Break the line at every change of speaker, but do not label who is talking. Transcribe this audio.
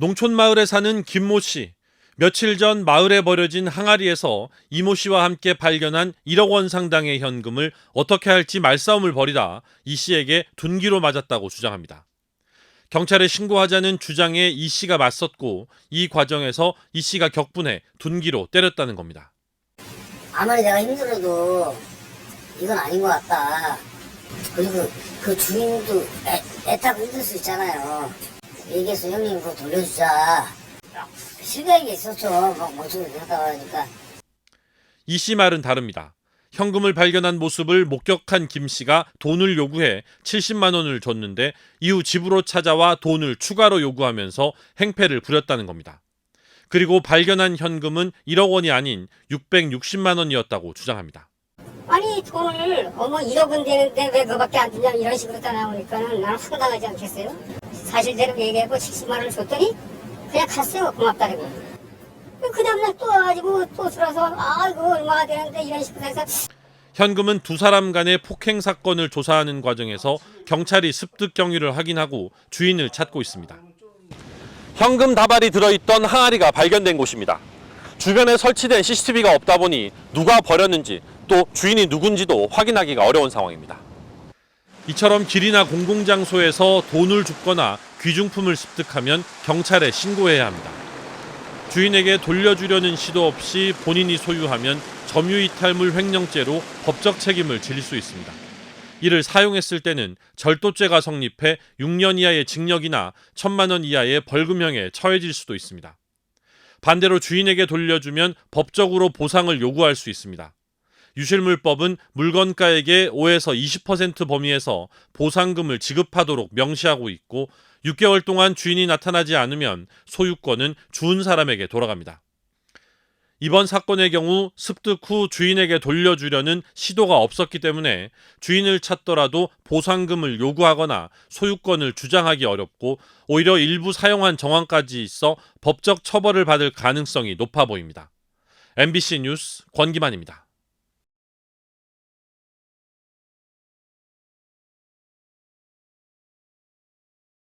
농촌 마을에 사는 김모 씨. 며칠 전 마을에 버려진 항아리에서 이모 씨와 함께 발견한 1억 원 상당의 현금을 어떻게 할지 말싸움을 벌이다 이 씨에게 둔기로 맞았다고 주장합니다. 경찰에 신고하자는 주장에 이 씨가 맞섰고 이 과정에서 이 씨가 격분해 둔기로 때렸다는 겁니다.
아무리 내가 힘들어도 이건 아닌 것 같다. 그리고 그 주인도 애, 애타고 힘들 수 있잖아요. 얘기해서 형님 그거 돌려주자. 실감이 있었죠. 막 멍청이 하다 보니까.
이 씨 말은 다릅니다. 현금을 발견한 모습을 목격한 김 씨가 돈을 요구해 70만 원을 줬는데 이후 집으로 찾아와 돈을 추가로 요구하면서 행패를 부렸다는 겁니다. 그리고 발견한 현금은 1억 원이 아닌 660만 원이었다고 주장합니다.
아니 돈을 어머 1억은 되는데 왜 그거밖에 안 주냐 이런 식으로 따라오니까는 나는 황당하지 않겠어요? 사실대로 얘기하고 70만 원을 줬더니 그냥 갔어요 고맙다고 그 다음날 또 와가지고 또 들어서 아 이거 얼마나 되는데 이런 식으로 해서
현금은 두 사람 간의 폭행 사건을 조사하는 과정에서 경찰이 습득 경위를 확인하고 주인을 찾고 있습니다. 현금 다발이 들어있던 항아리가 발견된 곳입니다. 주변에 설치된 CCTV가 없다 보니 누가 버렸는지 또 주인이 누군지도 확인하기가 어려운 상황입니다. 이처럼 길이나 공공장소에서 돈을 줍거나 귀중품을 습득하면 경찰에 신고해야 합니다. 주인에게 돌려주려는 시도 없이 본인이 소유하면 점유이탈물 횡령죄로 법적 책임을 질수 있습니다. 이를 사용했을 때는 절도죄가 성립해 6년 이하의 징역이나 1천만 원 이하의 벌금형에 처해질 수도 있습니다. 반대로 주인에게 돌려주면 법적으로 보상을 요구할 수 있습니다. 유실물법은 물건가액의 5에서 20% 범위에서 보상금을 지급하도록 명시하고 있고 6개월 동안 주인이 나타나지 않으면 소유권은 주운 사람에게 돌아갑니다. 이번 사건의 경우 습득 후 주인에게 돌려주려는 시도가 없었기 때문에 주인을 찾더라도 보상금을 요구하거나 소유권을 주장하기 어렵고 오히려 일부 사용한 정황까지 있어 법적 처벌을 받을 가능성이 높아 보입니다. MBC 뉴스 권기만입니다.